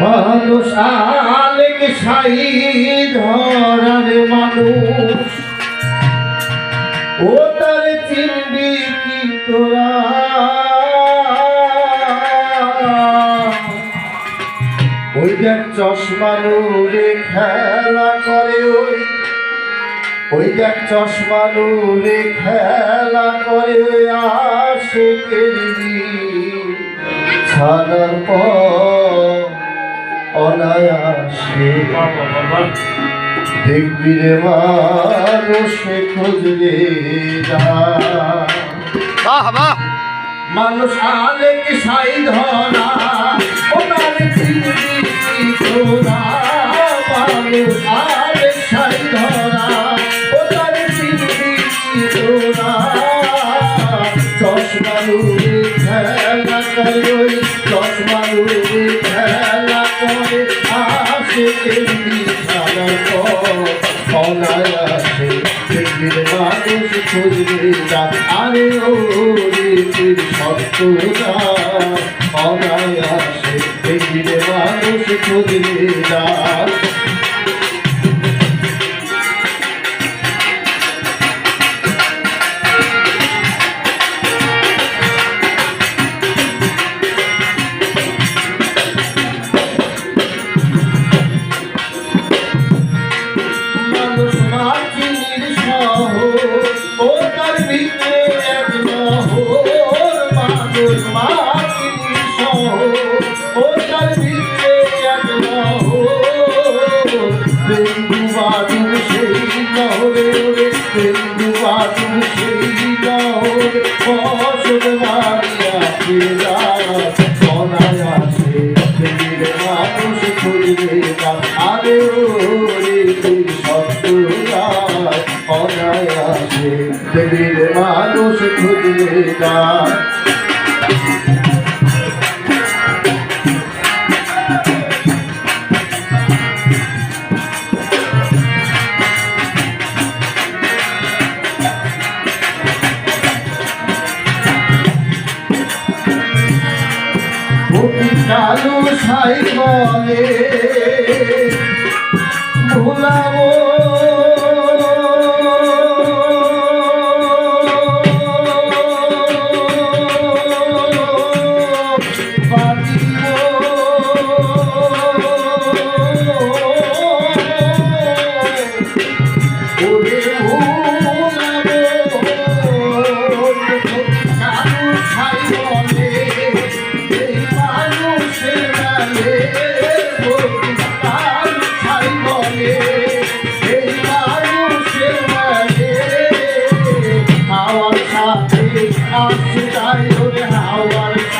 মানুষ, আলেক সাই ধরার মানুষ। ও তার চিনবি কি তোরা? ওই দেখ চশমা নূরে খেলা করে ওই। ওই দেখ চশমা নূরে খেলা করে ওই আশেকের ছাড়ার পর দেখবি রে মানুষে খুঁজলে মানুষ আলেক সাই ধরা ওনার তোরা মানুষ আলেক সাই ধরা ওনার চিনি চশমা খেলা চশমা যা আরে ও রে তুই সত্যটা অনায়াসে দেখবির মানুষ খুঁজবে নহরে ওরে বেন্দু বাদু সেই নহরে ফসল মারিয়া ফেরা অনায়াসে দেখলে মানুষ খুঁজবে আরে ওরে তুই দেখলে মানুষ খুঁজবে না কালু সাই বলে ভুলাবো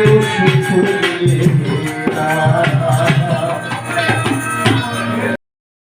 সুখ ফুলিয়ে